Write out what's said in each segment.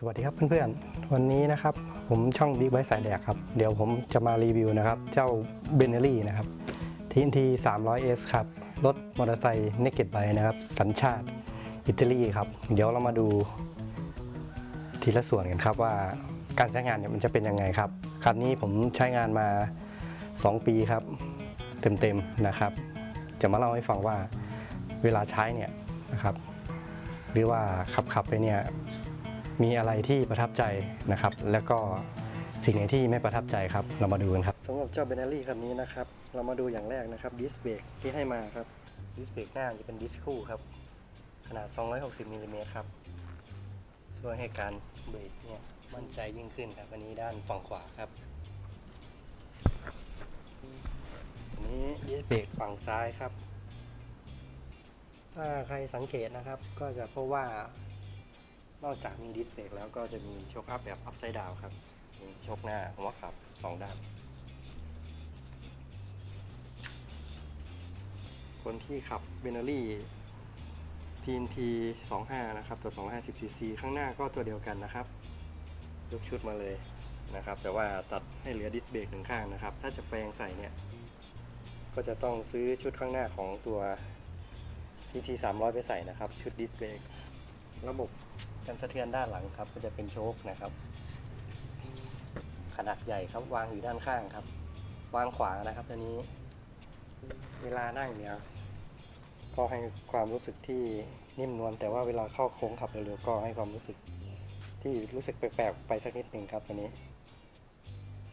สวัสดีครับเพื่อนๆ วันนี้นะครับผมช่อง Big Bike สายแดกครับ เดี๋ยวผมจะมารีวิวนะครับ เจ้า b e n e l l i นะครับ TNT 300S ครับ รถมอเตอร์ไซค์ Naked Bike นะครับ สัญชาติอิตาลีครับ เดี๋ยวเรามาดูทีละส่วนกันครับว่าการใช้งานเนี่ยมันจะเป็นยังไงครับ คันนี้ผมใช้งานมา 2 ปีครับ เต็มๆนะครับ จะมาเล่าให้ฟังว่าเวลาใช้เนี่ยนะครับ หรือว่าขับขับๆไปเนี่ย มีอะไรที่ประทับใจนะครับ แล้วก็สิ่งไหนที่ไม่ประทับใจครับ เรามาดูกันครับสำหรับเจ้าเบน a รี่คันนี้นะครับ เรามาดูอย่างแรกนะครับดิสเบรกที่ให้มาครับดิสเบรกหน้าจะเป็นดิสคู่ครับ ขนาด 260มิลลิเมตรครับ ช่วยให้การเบรกเนี่ยมั่นใจยิ่งขึ้นครับ อันนี้ด้านฝั่งขวาครับอันนี้ดิสเบรกฝั่งซ้ายครับ ถ้าใครสังเกตนะครับ ก็จะพบว่า นอกจากมีดิสเบรกแล้วก็จะมีโชคอัพแบบอัพไซด์ดาวครับ มีโชคหน้าหัวขับสองด้าน คนที่ขับเบน a รี่ TNT 25 นะครับ ตัว 250cc ข้างหน้าก็ตัวเดียวกันนะครับ ยกชุดมาเลยนะครับ แต่ว่าตัดให้เหลือดิสเบรกหนึ่งข้างนะครับ ถ้าจะแปลงใส่เนี่ย ก็จะต้องซื้อชุดข้างหน้าของตัว TT 300 ไปใส่นะครับ ชุดดิสเบรกระบบ กันสะเทือนด้านหลังครับก็จะเป็นโชคนะครับ ขนาดใหญ่ครับวางอยู่ด้านข้างครับ วางขวานะครับตัวนี้ เวลานั่งเนี่ยก็ให้ความรู้สึกที่นิ่มนวลแต่ว่าเวลาเข้าโค้งขับเร็วๆก็ให้ความรู้สึกที่รู้สึกแปลกๆไปสักนิดหนึ่งครับตัวนี้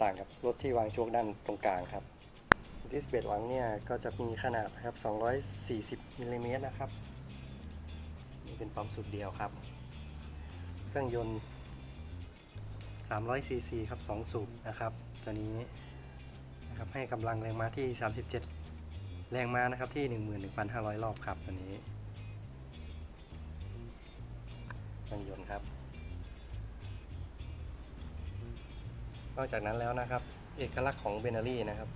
ต่างกับรถที่วางโชคด้านตรงกลางครับดิสเบรกหลังเนี่ยก็จะมีขนาดครับ 240มิลลิเมตรนะครับ นี่เป็นปั๊มสูบเดียวครับ เครื่องยนต์ 300ซีซีครับ 2 สูบนะครับ ตัวนี้นะครับให้กำลังแรงม้าที่ 37 แรงม้านะครับที่ 11,500 รอบครับตัวนี้เครื่องยนต์ครับ นอกจากนั้นแล้วนะครับ เอกลักษณ์ของเบน a รี่นะครับ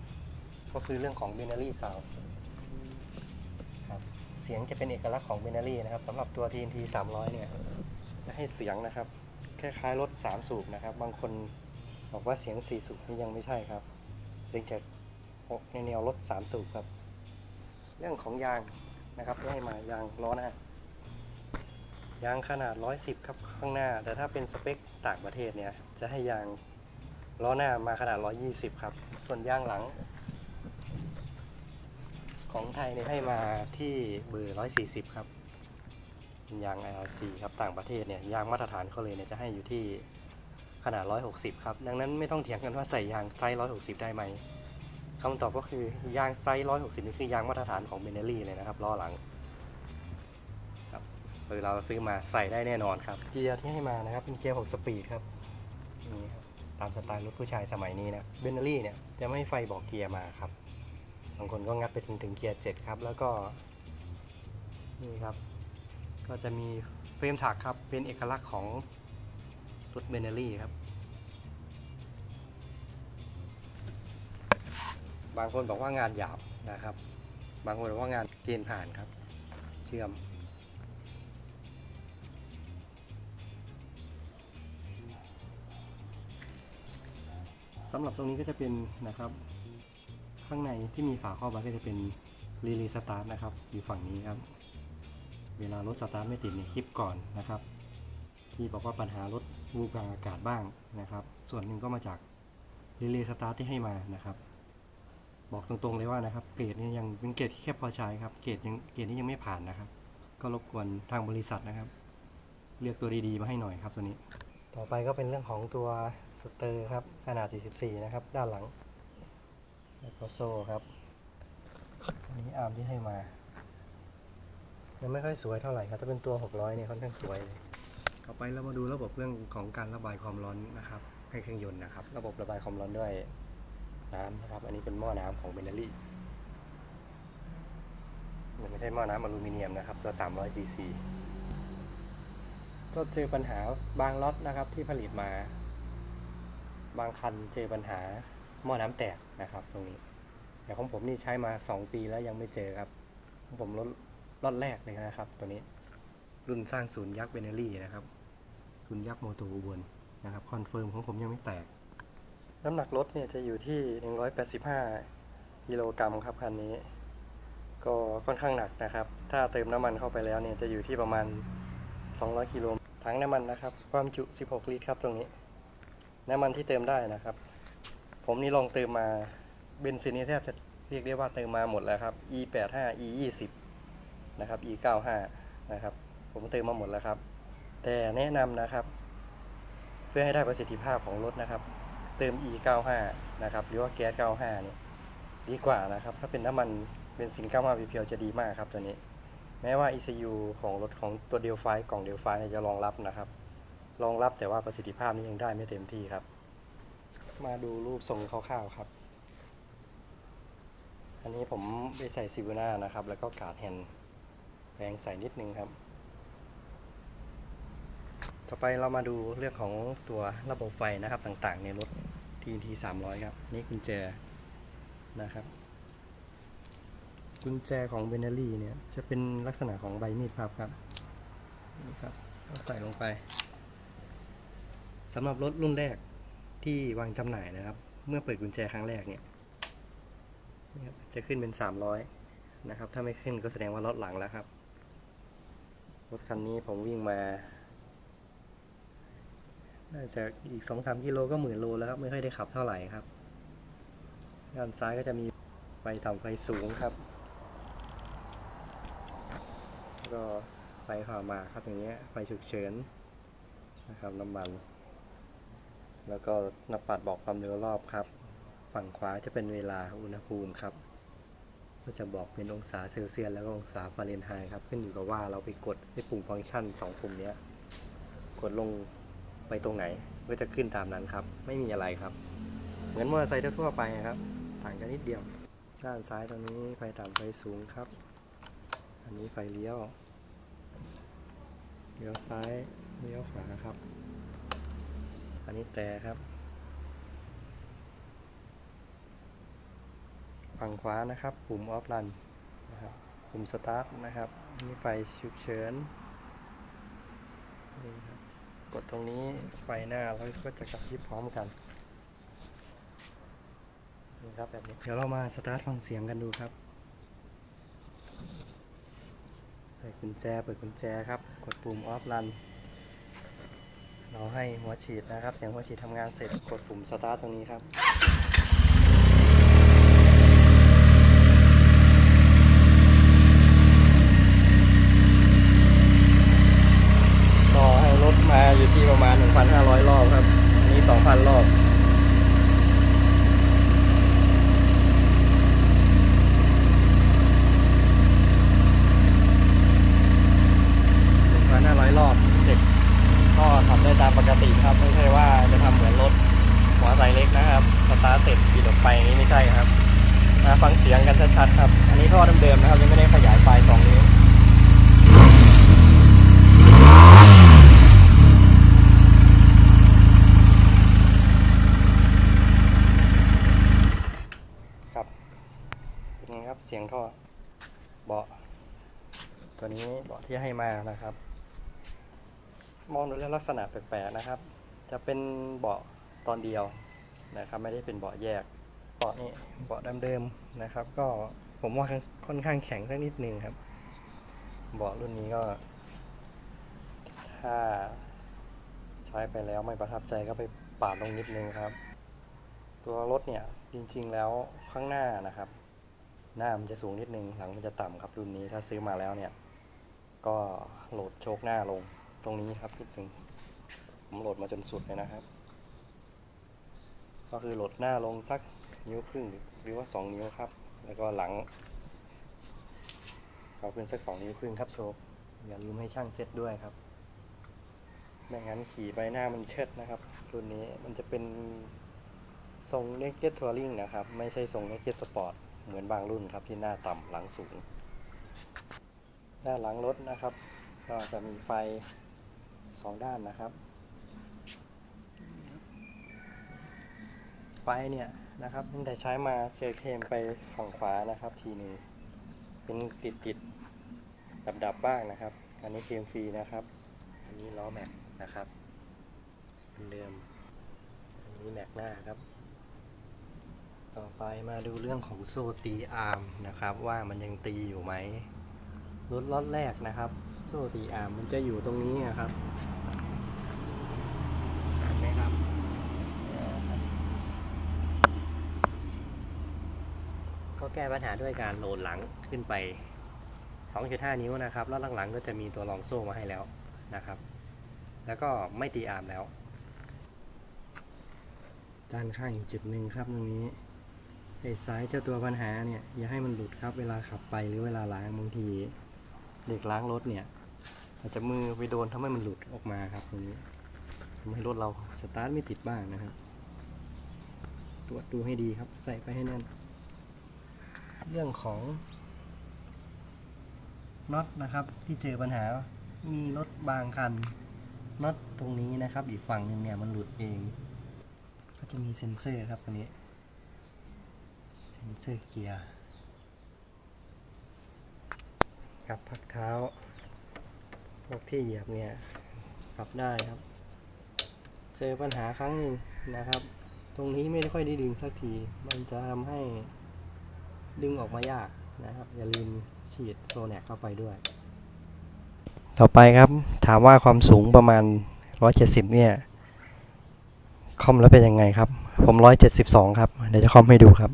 ก็คือเรื่องของเบน a รี่ซาวครับเสียงจะเป็นเอกลักษณ์ของเบน a รี่นะครับสำหรับตัว TNT 300 เนี่ย ให้เสียงนะครับคล้ายๆรถ 3 สูบนะครับ บางคนบอกว่าเสียง 4 สูบนี่ยังไม่ใช่ครับ เสียงจะออกในแนวรถ 3 สูบครับ เรื่องของยางนะครับที่ให้มายางล้อหน้ายางขนาด 110 ครับข้างหน้า แต่ถ้าเป็นสเปคต่างประเทศเนี่ย จะให้ยางล้อหน้ามาขนาด 120 ครับ ส่วนยางหลัง ของไทยเนี่ยให้มาที่เบอร์ 140 ครับ เป็นยาง IRC ครับต่างประเทศเนี่ยยางมาตรฐานเขาเลยเนี่ยจะให้อยู่ที่ขนาด 160 ครับ ดังนั้นไม่ต้องเถียงกันว่าใส่ยางไซส์ 160 ได้ไหมคำตอบก็คือยางไซส์ 160 นี่คือยางมาตรฐานของเบนเนลี่เลยนะครับล้อหลังครับเวลาเราซื้อมาใส่ได้แน่นอนครับ เกียร์ที่ให้มานะครับเป็นเกียร์ 6 สปีดครับนี่ครับตามสไตล์รถผู้ชายสมัยนี้นะเบนเนลี่เนี่ยจะไม่ไฟบอกเกียร์มาครับบางคนก็งัดไปถึงถึงเกียร์ 7 ครับ แล้วก็นี่ครับ ก็จะมีเฟรมถักครับ เป็นเอกลักษณ์ของรถเบนเนลี่ครับ บางคนบอกว่างานหยาบนะครับ บางคนบอกว่างานเกณฑ์ผ่านครับ เชื่อมสำหรับตรงนี้ก็จะเป็นนะครับข้างในที่มีฝาครอบไว้ก็จะเป็นรีลีสตาร์ทนะครับ อยู่ฝั่งนี้ครับ เวลารถสตาร์ทไม่ติดในคลิปก่อนนะครับ ที่บอกว่าปัญหารถวูบกลางอากาศบ้างนะครับ ส่วนหนึ่งก็มาจากรีเลย์สตาร์ทที่ให้มานะครับ บอกตรงๆเลยว่านะครับ เกรดนี้ยังเป็นเกรดที่แค่พอใช้ครับ เกรดยังเกรดนี้ยังไม่ผ่านนะครับ ก็รบกวนทางบริษัทนะครับ เลือกตัวดีๆมาให้หน่อยครับตัวนี้ ต่อไปก็เป็นเรื่องของตัวสเตอร์ครับขนาด 44 นะครับ ด้านหลังแล้วก็โซ่ครับอันนี้อาร์มที่ให้มา ยังไม่ค่อยสวยเท่าไหร่ครับถ้าเป็นตัว 600เนี่ยค่อนข้างสวยเลยต่อไปเรามาดูระบบเรื่องของการระบายความร้อนนะครับให้เครื่องยนต์นะครับ ระบบระบายความร้อนด้วยน้ำนะครับ อันนี้เป็นหม้อน้ำของเบนเนอรี่ไม่ใช่หม้อน้ำอลูมิเนียมนะครับ ตัว 300ซีซีก็เจอปัญหาบางล็อตนะครับที่ผลิตมา บางคันเจอปัญหาหม้อน้ำแตกนะครับ ตรงนี้แต่ของผมนี่ใช้มา 2 ปีแล้วยังไม่เจอครับของผมรถ รอดแรกเลยนะครับ ตัวนี้ รุ่นสร้างศูนย์ยักษ์เบเนลี่นะครับคุณยักษ์โมโตอุบลนะครับคอนเฟิร์มของผมยังไม่แตก น้ำหนักรถเนี่ยจะอยู่ที่ 185กิโลกรัมครับคันนี้ ก็ค่อนข้างหนักนะครับ ถ้าเติมน้ำมันเข้าไปแล้วเนี่ยจะอยู่ที่ประมาณ 200กิโลถังน้ำมันนะครับ ความจุ 16 ลิตรครับตรงนี้ น้ำมันที่เติมได้นะครับ ผมนี่ลองเติมมาเบนซินนี่แทบจะเรียกได้ว่าเติมมาหมดแล้วครับ E85 E20 นะครับ E95 นะครับ ผมเติมมาหมดแล้วครับ แต่แนะนำนะครับ เพื่อให้ได้ประสิทธิภาพของรถนะครับ เติม E95 นะครับ หรือว่าแก๊ส95เนี่ยดีกว่านะครับ ถ้าเป็นน้ำมันเบนซิน95เพียวๆจะดีมากครับตัวนี้ แม้ว่า ECU ของรถของตัวเดลไฟกล่องเดลไฟเนี่ยจะรองรับนะครับรองรับแต่ว่าประสิทธิภาพนี้ยังได้ไม่เต็มที่ครับ มาดูรูปทรงคร่าวๆครับ อันนี้ผมไปใส่ซิบูน่านะครับ แล้วก็การ์ดแฮนด์ แรงใส่นิดนึงครับ ต่อไปเรามาดูเรื่องของตัวระบบไฟนะครับต่างๆ ในรถ TNT 300 ครับ นี่กุญแจนะครับ กุญแจของเบเนลลี่เนี่ยจะเป็นลักษณะของใบมีดพับครับนี่ครับก็ใส่ลงไปสำหรับรถรุ่นแรกที่วางจำหน่ายนะครับ เมื่อเปิดกุญแจครั้งแรกเนี่ยนี่ครับจะขึ้นเป็น 300 นะครับ ถ้าไม่ขึ้นก็แสดงว่ารถหลังแล้วครับ รถคันนี้ผมวิ่งมา น่าจะอีกสองสามกิโลก็หมื่นโลแล้วครับ ไม่ค่อยได้ขับเท่าไหร่ครับ ด้านซ้ายก็จะมีไฟต่ำไฟสูงครับ ก็ไฟผ่ามาครับอย่างเงี้ย ไฟฉุกเฉินนะครับน้ำมัน แล้วก็หนับปัดบอกความเร็วรอบครับ ฝั่งขวาจะเป็นเวลาอุณหภูมิครับ ก็จะบอกเป็นองศาเซลเซียสแล้วก็องศาฟาเรนไฮต์ครับ ขึ้นอยู่กับว่าเราไปกดไอ้ปุ่มฟังก์ชันสองปุ่มเนี้ยกดลงไปตรงไหนก็จะขึ้นตามนั้นครับ ไม่มีอะไรครับ เหมือนมอเตอร์ไซค์ทั่วไปครับ ต่างกันนิดเดียว ด้านซ้ายตรงนี้ไฟต่ำไฟสูงครับ อันนี้ไฟเลี้ยวเลี้ยวซ้ายเลี้ยวขวาครับ อันนี้แต่ครับ ฝั่งขวานะครับ ปุ่มออฟรันนะครับปุ่มสตาร์ทนะครับนี่ไฟฉุกเฉินกดตรงนี้ไฟหน้าแล้วก็จะกลับที่พร้อมกันนี่ครับแบบนี้เดี๋ยวเรามาสตาร์ทฟังเสียงกันดูครับ ใส่กุญแจเปิดกุญแจครับ กดปุ่มออฟรันเราให้หัวฉีดนะครับ เสียงหัวฉีดทำงานเสร็จกดปุ่มสตาร์ทตรงนี้ครับ ก็ให้รถมาอยู่ที่ประมาณ 1,500 รอบครับ อันนี้ 2,000 รอบ 1,500 รอบ เสร็จ ก็ทำได้ตามปกติครับ ไม่ใช่ว่าจะทำเหมือนรถหัวใสเล็กนะครับ สตา ร็จปิดออกไปอย่างนี้ไม่ใช่ครับมาฟังเสียงกันชัดๆครับ อันนี้ท่อเดิมๆนะครับยังไม่ได้ขยายปลาย2นิ้วครับเป็นไงครับเสียงท่อเบาะตัวนี้เบาะที่ให้มานะครับ มองดูแล้วลักษณะแปลกๆนะครับ จะเป็นเบาะตอนเดียว นะครับไม่ได้เป็นเบาะแยกเบาะนี่เบาะเดิมๆนะครับ ก็ผมว่าค่อนข้างแข็งสักนิดนึงครับเบาะรุ่นนี้ก็ ถ้าใช้ไปแล้วไม่ประทับใจก็ไปปาดลงนิดนึงครับ ตัวรถเนี่ยจริงๆแล้วข้างหน้านะครับ หน้ามันจะสูงนิดนึงหลังมันจะต่ำครับรุ่นนี้ถ้าซื้อมาแล้วเนี่ย ก็โหลดโชคหน้าลงตรงนี้ครับนิดนึงผมโหลดมาจนสุดเลยนะครับ ก็คือโหลดหน้าลงสักนิ้วครึ่งหรือว่าสองนิ้วครับ แล้วก็หลังเอาขึ้นสักสองนิ้วครึ่งครับโชคอย่าลืมให้ช่างเซตด้วยครับไม่งั้นขี่ไปหน้ามันเชิดนะครับรุ่นนี้มันจะเป็นทรง Naked Touring นะครับ ไม่ใช่ทรง Naked Sport เหมือนบางรุ่นครับที่หน้าต่ำหลังสูงด้านหลังรถนะครับ ก็จะมีไฟสองด้านนะครับ ไฟเนี่ยนะครับตั้งแต่ใช้มาเจอเคมไปฝั่งขวานะครับ ทีนี้เป็นติดติดดับดับบ้างนะครับ อันนี้เคมฟรีนะครับ อันนี้ล้อแม็กนะครับเป็นเดิมอันนี้แม็กหน้าครับ ต่อไปมาดูเรื่องของโซตีอาร์มนะครับ ว่ามันยังตีอยู่ไหมรถล็อตแรกนะครับ โซตีอาร์มมันจะอยู่ตรงนี้นะครับ แก้ปัญหาด้วยการโหลดหลังขึ้นไป 2.5 นิ้วนะครับ แล้วหลังๆก็จะมีตัวรองโซ่มาให้แล้วนะครับ แล้วก็ไม่ตีอาร์มแล้ว ด้านข้างอีกจุดหนึ่งครับตรงนี้ไอ้สายเจ้าตัวปัญหาเนี่ยอย่าให้มันหลุดครับ เวลาขับไปหรือเวลาล้างบางทีเด็กล้างรถเนี่ยอาจจะมือไปโดนทำให้มันหลุดออกมาครับตรงนี้ทำให้รถเราสตาร์ทไม่ติดบ้างนะครับ ตรวจดูให้ดีครับ ใส่ไปให้แน่น เรื่องของน็อตนะครับที่เจอปัญหามีรถบางคันน็อตตรงนี้นะครับ อีกฝั่งหนึ่งเนี่ยมันหลุดเอง ก็จะมีเซ็นเซอร์ครับตัวนี้ เซ็นเซอร์เกียร์กับพักเท้าพวกที่เหยียบเนี่ยปรับได้ครับ เจอปัญหาครั้งหนึ่งนะครับ ตรงนี้ไม่ได้ค่อยได้ดึงสักที มันจะทำให้ ดึงออกมายากนะครับ อย่าลืมฉีดโซแนกเข้าไปด้วย ต่อไปครับถามว่าความสูงประมาณ 170 เนี่ย คอมแล้วเป็นยังไงครับ ผม 172 ครับ เดี๋ยวจะคอมให้ดูครับ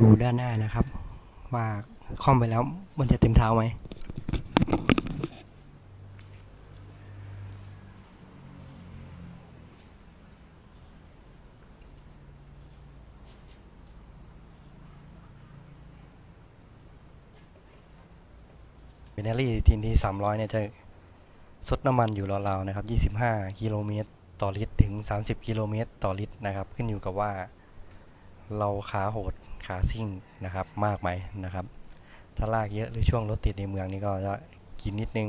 ดูด้านหน้านะครับ ว่าคอมไปแล้วมันจะเต็มเท้าไหมเบนเนลี่ทีนที่ 300 เนี่ยจะซดน้ำมันอยู่ราวๆนะครับ 25 กิโลเมตรต่อลิตร ถึง 30 กิโลเมตรต่อลิตรนะครับ ขึ้นอยู่กับว่าเราขาโหด ขาซิ่งนะครับมากไหมนะครับ ถ้าลากเยอะหรือช่วงรถติดในเมืองนี่ก็จะกินนิดนึง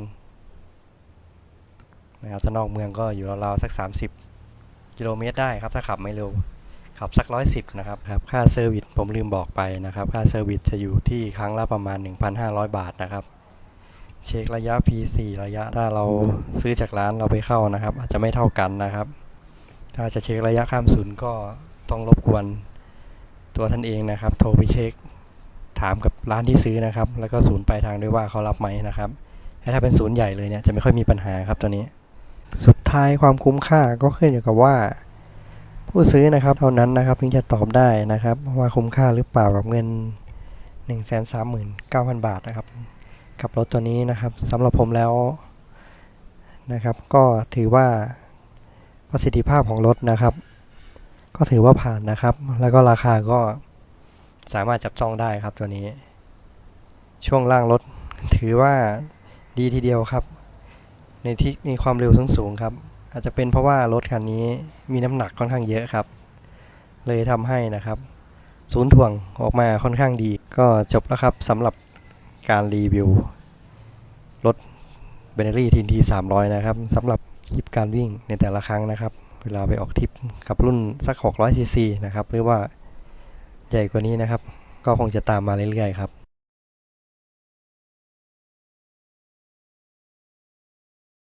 นะครับถ้านอกเมืองก็อยู่ราวๆสัก 30 กิโลเมตรได้ครับ ถ้าขับไม่เร็วขับสัก110นะครับครับค่าเซอร์วิสผมลืมบอกไปนะครับ ค่าเซอร์วิสจะอยู่ที่ครั้งละประมาณ 1,500 บาทนะครับ เช็คระยะ P4 ระยะถ้าเราซื้อจากร้านเราไปเข้านะครับ อาจจะไม่เท่ากันนะครับ ถ้าจะเช็คระยะข้ามศูนย์ก็ต้องรบกวน ตัวท่านเองนะครับ โทรไปเช็ค ถามกับร้านที่ซื้อนะครับ แล้วก็ศูนย์ปลายทางด้วยว่าเขารับไหมนะครับถ้าเป็นศูนย์ใหญ่เลยเนี่ยจะไม่ค่อยมีปัญหาครับตัวนี้ สุดท้ายความคุ้มค่าก็ขึ้นอยู่กับว่า ผู้ซื้อนะครับเท่านั้นนะครับถึงจะตอบได้นะครับ ว่าคุ้มค่าหรือเปล่ากับเงิน 139,000 บาทนะครับ กับรถตัวนี้นะครับสำหรับผมแล้วนะครับ ก็ถือว่าประสิทธิภาพของรถนะครับ ก็ถือว่าผ่านนะครับ แล้วก็ราคาก็สามารถจับต้องได้ครับตัวนี้ ช่วงล่างรถถือว่าดีทีเดียวครับ ในที่มีความเร็วสูงสูงๆครับ อาจจะเป็นเพราะว่ารถคันนี้มีน้ำหนักค่อนข้างเยอะครับ เลยทำให้นะครับ ศูนย์ถ่วงออกมาค่อนข้างดีก็จบแล้วครับสำหรับการรีวิวรถเบเนลี่ทีนที300 นะครับสำหรับคลิปการวิ่งในแต่ละครั้งนะครับ เวลาไปออกทริปกับรุ่นสัก 600ซีซีนะครับ หรือว่าใหญ่กว่านี้นะครับ ก็คงจะตามมาเรื่อยๆครับ